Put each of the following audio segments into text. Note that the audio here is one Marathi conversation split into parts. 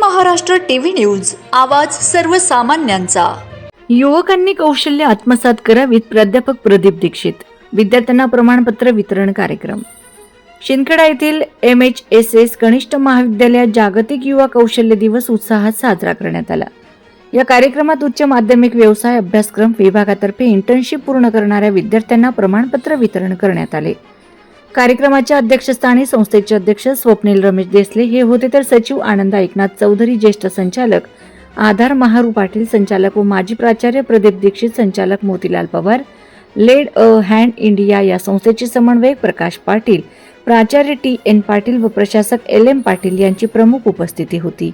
Maharashtra TV news. आवाज सर्वसामान्यांचा. युवकांनी कौशल्य आत्मसात करावीत प्राध्यापक प्रदीप दीक्षित. विद्यार्थ्यांना प्रमाणपत्र वितरण कार्यक्रम. शिंदखेडा येथील एम एच एस एस कनिष्ठ महाविद्यालयात जागतिक युवा कौशल्य दिवस उत्साहात साजरा करण्यात आला. या कार्यक्रमात उच्च माध्यमिक व्यवसाय अभ्यासक्रम विभागातर्फे इंटर्नशिप पूर्ण करणाऱ्या विद्यार्थ्यांना प्रमाणपत्र वितरण करण्यात आले. कार्यक्रमाच्या अध्यक्षस्थानी संस्थेचे अध्यक्ष स्वप्नील रमेश देसले हे होते. तर सचिव आनंद एकनाथ चौधरी ज्येष्ठ संचालक आधार महारू पाटील संचालक व माजी प्राचार्य प्रदीप दीक्षित संचालक Motilal Pawar lend a hand India या संस्थेचे समन्वयक प्रकाश पाटील प्राचार्य टी एन पाटील व प्रशासक एल एम पाटील यांची प्रमुख उपस्थिती होती.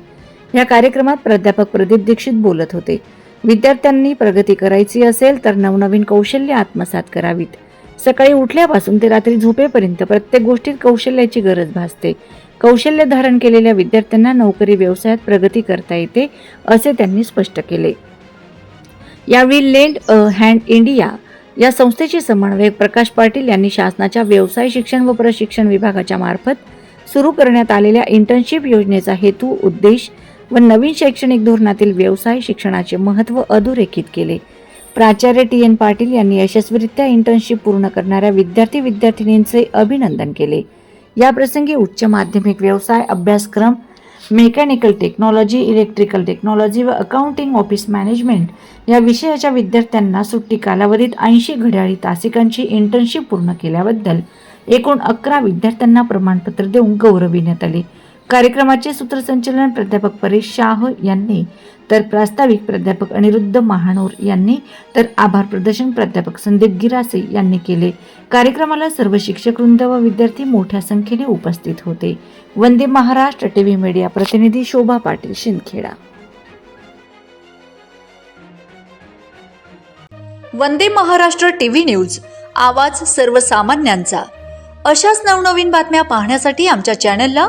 या कार्यक्रमात प्राध्यापक प्रदीप दीक्षित बोलत होते. विद्यार्थ्यांनी प्रगती करायची असेल तर नवनवीन कौशल्य आत्मसात करावीत. सकाळी उठल्यापासून ते रात्री झोपेपर्यंत प्रत्येक गोष्टीत कौशल्याची गरज भासते. कौशल्य धारण केलेल्या विद्यार्थ्यांना नोकरी व्यवसायात प्रगती करता येते असे त्यांनी स्पष्ट केले. यावेळी लेंड अ हँड इंडिया या संस्थेचे समन्वयक प्रकाश पाटील यांनी शासनाच्या व्यवसाय शिक्षण व प्रशिक्षण विभागाच्या मार्फत सुरू करण्यात आलेल्या इंटर्नशिप योजनेचा हेतू उद्देश व नवीन शैक्षणिक धोरणातील व्यवसाय शिक्षणाचे महत्त्व अधोरेखित केले. प्राचार्य टी एन पाटील यांनी यशस्वीरित्या इंटर्नशिप पूर्ण करणाऱ्या विद्यार्थी विद्यार्थिनींचे अभिनंदन केले. याप्रसंगी उच्च माध्यमिक व्यवसाय अभ्यासक्रम मेकॅनिकल टेक्नॉलॉजी इलेक्ट्रिकल टेक्नॉलॉजी व अकाउंटिंग ऑफिस मॅनेजमेंट या विषयाच्या विद्यार्थ्यांना सुट्टी कालावधीत ऐंशी घड्याळी तासिकांची इंटर्नशिप पूर्ण केल्याबद्दल एकूण अकरा विद्यार्थ्यांना प्रमाणपत्र देऊन गौरविण्यात आले. कार्यक्रमाचे सूत्रसंचलन प्राध्यापक परेश शाह यांनी तर प्रास्ताविक प्राध्यापक अनिरुद्ध महानोर यांनी तर आभार प्रदर्शन प्राध्यापक संदीप गिरासे यांनी केले. कार्यक्रमाला सर्व शिक्षक वृंद व विद्यार्थी मोठ्या संख्येने उपस्थित होते. वंदे महाराष्ट्र टीव्ही मीडिया प्रतिनिधी शोभा पाटील शिंदखेडा. वंदे महाराष्ट्र टीव्ही न्यूज आवाज सर्वसामान्यांचा. अशाच नवनवीन बातम्या पाहण्यासाठी आमच्या चॅनलला